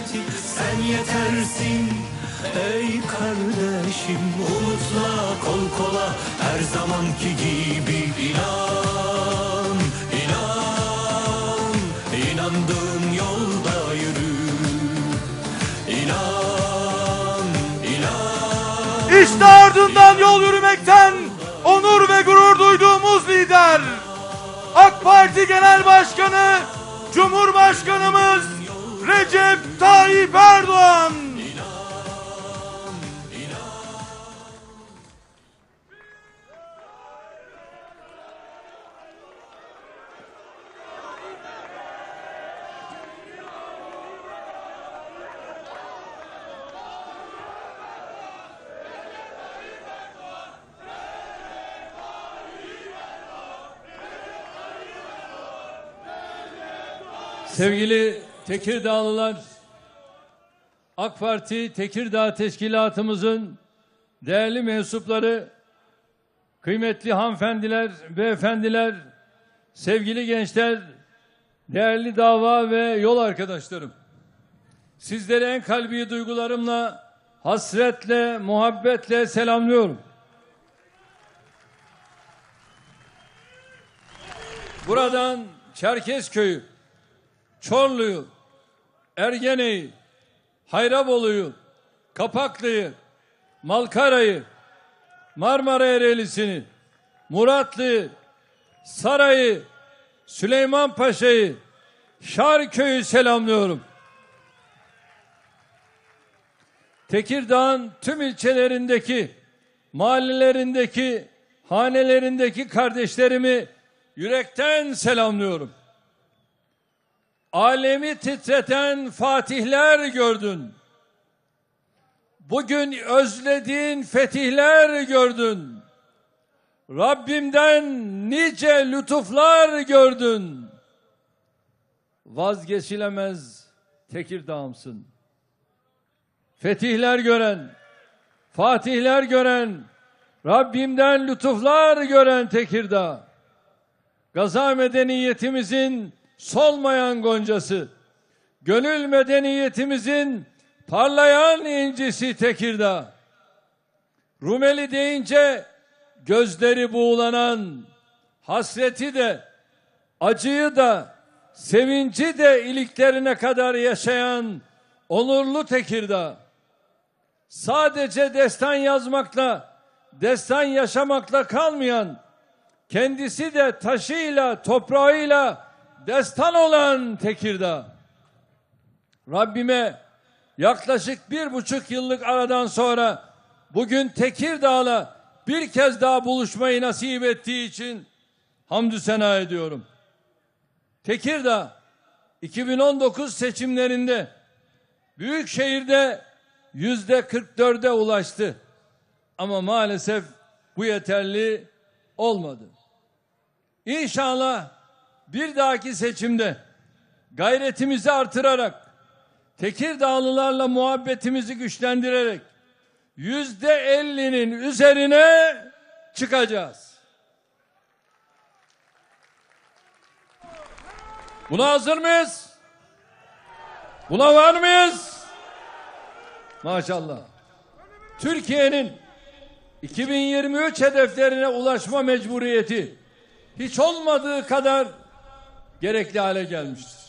kıymeti sen yetersin Ey kardeşim umutla kol kola her zamanki gibi inan inan inandığın yolda yürü İnan inan İşte ardından yol yürümekten onur ve gurur duyduğumuz lider. AK Parti Genel Başkanı Cumhurbaşkanımız Recep Tayyip Erdoğan. Sevgili Tekirdağlılar, AK Parti Tekirdağ Teşkilatımızın değerli mensupları, kıymetli hanımefendiler, beyefendiler, sevgili gençler, değerli dava ve yol arkadaşlarım. Sizleri en kalbi duygularımla, hasretle, muhabbetle selamlıyorum. Buradan Çerkezköy'ü, Çorlu'yu, Ergene'yi, Hayrabolu'yu, Kapaklı'yı, Malkara'yı, Marmara Ereğlisi'ni, Muratlı'yı, Saray'ı, Süleyman Paşa'yı, Şarköy'ü selamlıyorum. Tekirdağ'ın tüm ilçelerindeki, mahallelerindeki, hanelerindeki kardeşlerimi yürekten selamlıyorum. Alemi titreten fatihler gördün. Bugün özlediğin fetihler gördün. Rabbimden nice lütuflar gördün. Vazgeçilemez Tekirdağ'ımsın. Fetihler gören, fatihler gören, Rabbimden lütuflar gören Tekirdağ. Gaza medeniyetimizin solmayan goncası, gönül medeniyetimizin parlayan incisi Tekirdağ. Rumeli deyince gözleri buğulanan, hasreti de, acıyı da, sevinci de iliklerine kadar yaşayan onurlu Tekirdağ. Sadece destan yazmakla, destan yaşamakla kalmayan, kendisi de taşıyla, toprağıyla destan olan Tekirdağ. Rabbime yaklaşık bir buçuk yıllık aradan sonra bugün Tekirdağ'la bir kez daha buluşmayı nasip ettiği için hamdü sena ediyorum. Tekirdağ 2019 seçimlerinde büyük şehirde yüzde 44'e ulaştı. Ama maalesef bu yeterli olmadı. İnşallah bir dahaki seçimde gayretimizi artırarak Tekirdağlılarla muhabbetimizi güçlendirerek yüzde ellinin üzerine çıkacağız. Buna hazır mıyız? Buna var mıyız? Maşallah. Türkiye'nin 2023 hedeflerine ulaşma mecburiyeti hiç olmadığı kadar gerekli hale gelmiştir.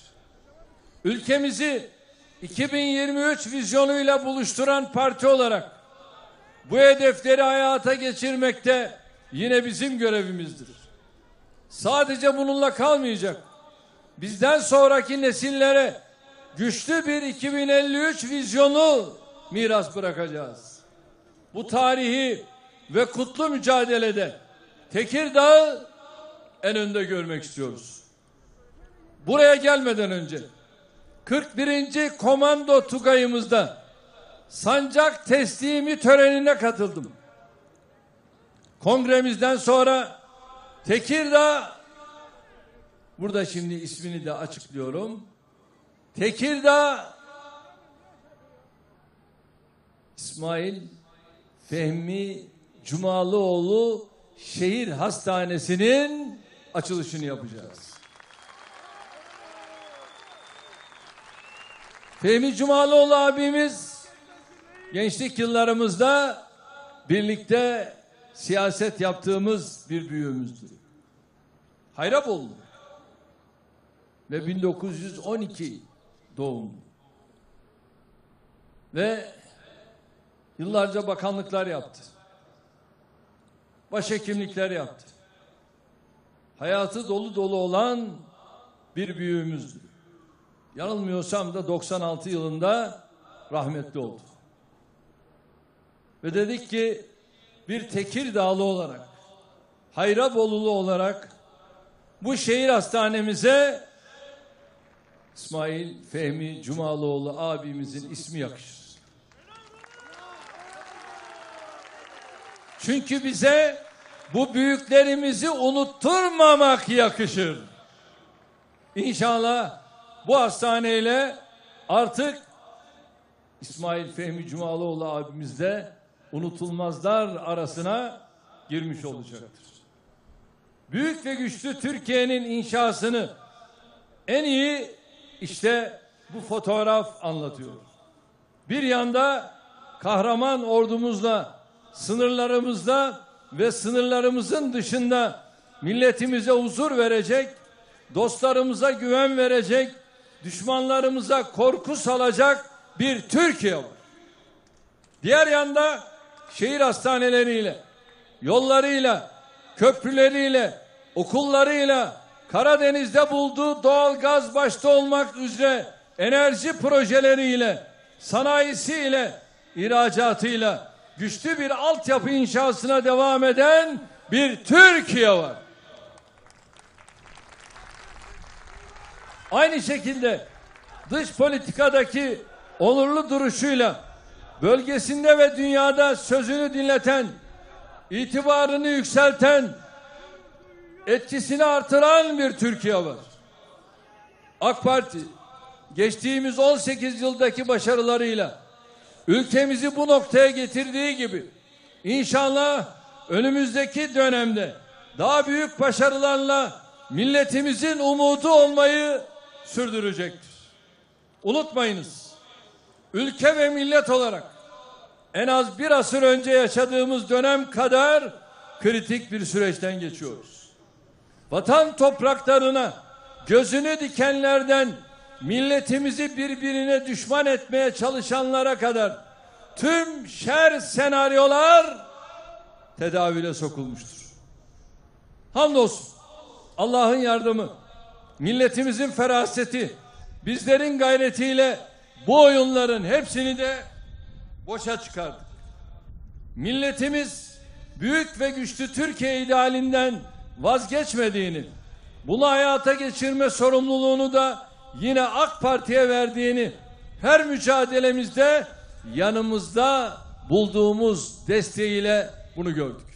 Ülkemizi 2023 vizyonuyla buluşturan parti olarak bu hedefleri hayata geçirmekte yine bizim görevimizdir. Sadece bununla kalmayacak. Bizden sonraki nesillere güçlü bir 2053 vizyonu miras bırakacağız. Bu tarihi ve kutlu mücadelede Tekirdağ'ı en önde görmek istiyoruz. Buraya gelmeden önce 41. Komando Tugayımızda sancak teslimi törenine katıldım. Kongremizden sonra Tekirdağ burada şimdi ismini de açıklıyorum. Tekirdağ İsmail Fehmi Cumalıoğlu Şehir Hastanesi'nin açılışını yapacağız. Fehmi Cumalıoğlu abimiz gençlik yıllarımızda birlikte siyaset yaptığımız bir büyüğümüzdür. Hayrabollu ve 1912 doğumlu. Ve yıllarca bakanlıklar yaptı. Başhekimlikler yaptı. Hayatı dolu dolu olan bir büyüğümüzdür. Yanılmıyorsam da 96 yılında rahmetli oldu. Ve dedik ki bir Tekirdağlı olarak, Hayrabolulu olarak bu şehir hastanemize İsmail Fehmi Cumalıoğlu abimizin ismi yakışır. Çünkü bize bu büyüklerimizi unutturmamak yakışır. İnşallah bu hastaneyle artık İsmail Fehmi Cumalıoğlu abimiz de unutulmazlar arasına girmiş olacaktır. Büyük ve güçlü Türkiye'nin inşasını en iyi işte bu fotoğraf anlatıyor. Bir yanda kahraman ordumuzla sınırlarımızda ve sınırlarımızın dışında milletimize huzur verecek, dostlarımıza güven verecek, düşmanlarımıza korku salacak bir Türkiye var. Diğer yanda şehir hastaneleriyle, yollarıyla, köprüleriyle, okullarıyla, Karadeniz'de bulduğu doğal gaz başta olmak üzere enerji projeleriyle, sanayisiyle, ihracatıyla güçlü bir altyapı inşasına devam eden bir Türkiye var. Aynı şekilde dış politikadaki onurlu duruşuyla bölgesinde ve dünyada sözünü dinleten, itibarını yükselten, etkisini artıran bir Türkiye var. AK Parti geçtiğimiz 18 yıldaki başarılarıyla ülkemizi bu noktaya getirdiği gibi inşallah önümüzdeki dönemde daha büyük başarılarla milletimizin umudu olmayı sürdürecektir. Unutmayınız. Ülke ve millet olarak en az bir asır önce yaşadığımız dönem kadar kritik bir süreçten geçiyoruz. Vatan topraklarına gözünü dikenlerden milletimizi birbirine düşman etmeye çalışanlara kadar tüm şer senaryolar tedavüle sokulmuştur. Hamdolsun Allah'ın yardımı, milletimizin feraseti, bizlerin gayretiyle bu oyunların hepsini de boşa çıkardık. Milletimiz büyük ve güçlü Türkiye idealinden vazgeçmediğini, bunu hayata geçirme sorumluluğunu da yine AK Parti'ye verdiğini her mücadelemizde yanımızda bulduğumuz desteğiyle bunu gördük.